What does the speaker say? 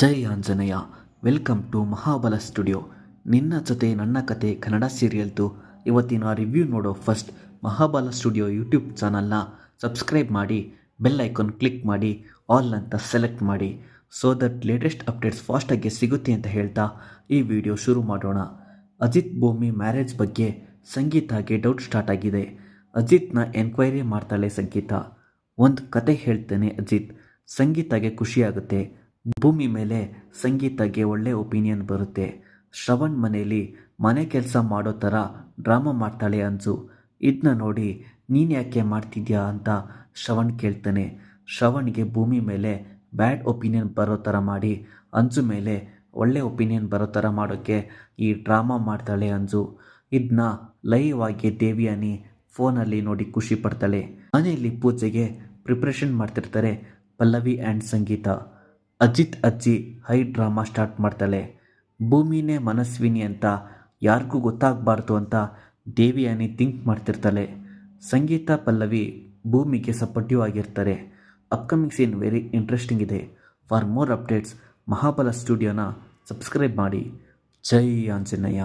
Jai Anjaneya, welcome to Mahabala studio. ನಿನ್ನ ಜೊತೆ ನನ್ನ ಕತೆ ಕನ್ನಡ ಸೀರಿಯಲ್ದು ಇವತ್ತಿನ ರಿವ್ಯೂ ನೋಡೋ ಫಸ್ಟ್ ಮಹಾಬಲ ಸ್ಟುಡಿಯೋ ಯೂಟ್ಯೂಬ್ ಚಾನಲ್ನ ಸಬ್ಸ್ಕ್ರೈಬ್ ಮಾಡಿ, ಬೆಲ್ ಐಕಾನ್ ಕ್ಲಿಕ್ ಮಾಡಿ, ಆಲ್ ಅಂತ ಸೆಲೆಕ್ಟ್ ಮಾಡಿ ಸೊ ದಟ್ ಲೇಟೆಸ್ಟ್ ಅಪ್ಡೇಟ್ಸ್ ಫಾಸ್ಟಾಗಿ ಸಿಗುತ್ತೆ ಅಂತ ಹೇಳ್ತಾ ಈ ವಿಡಿಯೋ ಶುರು ಮಾಡೋಣ. ಅಜಿತ್ ಭೂಮಿ ಮ್ಯಾರೇಜ್ ಬಗ್ಗೆ ಸಂಗೀತಾಗೆ ಡೌಟ್ ಸ್ಟಾರ್ಟ್ ಆಗಿದೆ. ಅಜಿತ್ನ ಎನ್ಕ್ವೈರಿ ಮಾಡ್ತಾಳೆ ಸಂಗೀತ. ಒಂದು ಕತೆ ಹೇಳ್ತೇನೆ ಅಜಿತ್ ಸಂಗೀತಾಗೆ ಖುಷಿಯಾಗುತ್ತೆ ಭೂಮಿ ಮೇಲೆ ಸಂಗೀತಗೆ ಒಳ್ಳೆ ಒಪಿನಿಯನ್ ಬರುತ್ತೆ. ಶ್ರವಣ್ ಮನೆಯಲ್ಲಿ ಮನೆ ಕೆಲಸ ಮಾಡೋ ಥರ ಡ್ರಾಮಾ ಮಾಡ್ತಾಳೆ ಅಂಜು. ಇದನ್ನ ನೋಡಿ ನೀನು ಯಾಕೆ ಮಾಡ್ತಿದ್ಯಾ ಅಂತ ಶ್ರವಣ್ ಕೇಳ್ತಾನೆ. ಶ್ರವಣ್ಗೆ ಭೂಮಿ ಮೇಲೆ ಬ್ಯಾಡ್ ಒಪಿನಿಯನ್ ಬರೋ ಥರ ಮಾಡಿ, ಅಂಜು ಮೇಲೆ ಒಳ್ಳೆ ಒಪಿನಿಯನ್ ಬರೋ ಥರ ಮಾಡೋಕ್ಕೆ ಈ ಡ್ರಾಮಾ ಮಾಡ್ತಾಳೆ ಅಂಜು. ಇದನ್ನ ಲೈವ್ ಆಗಿ ದೇವಿಯಾನಿ ಫೋನಲ್ಲಿ ನೋಡಿ ಖುಷಿ ಪಡ್ತಾಳೆ. ಮನೆಯಲ್ಲಿ ಪೂಜೆಗೆ ಪ್ರಿಪ್ರೇಷನ್ ಮಾಡ್ತಿರ್ತಾರೆ ಪಲ್ಲವಿ ಆ್ಯಂಡ್ ಸಂಗೀತ. ಅಜಿತ್ ಅಜ್ಜಿ ಹೈ ಡ್ರಾಮಾ ಸ್ಟಾರ್ಟ್ ಮಾಡ್ತಾಳೆ. ಭೂಮಿನೇ ಮನಸ್ವಿನಿ ಅಂತ ಯಾರಿಗೂ ಗೊತ್ತಾಗಬಾರ್ದು ಅಂತ ದೇವಿಯಾನಿ ಥಿಂಕ್ ಮಾಡ್ತಿರ್ತಾಳೆ. ಸಂಗೀತ ಪಲ್ಲವಿ ಭೂಮಿಗೆ ಸಪೋರ್ಟಿವ್ ಆಗಿರ್ತಾರೆ. ಅಪ್ಕಮಿಂಗ್ ಸೀನ್ ವೆರಿ ಇಂಟ್ರೆಸ್ಟಿಂಗ್ ಇದೆ. ಫಾರ್ ಮೋರ್ ಅಪ್ಡೇಟ್ಸ್ ಮಹಾಬಲ ಸ್ಟುಡಿಯೋನ ಸಬ್ಸ್ಕ್ರೈಬ್ ಮಾಡಿ. ಜೈ ಆಂಜನೇಯ.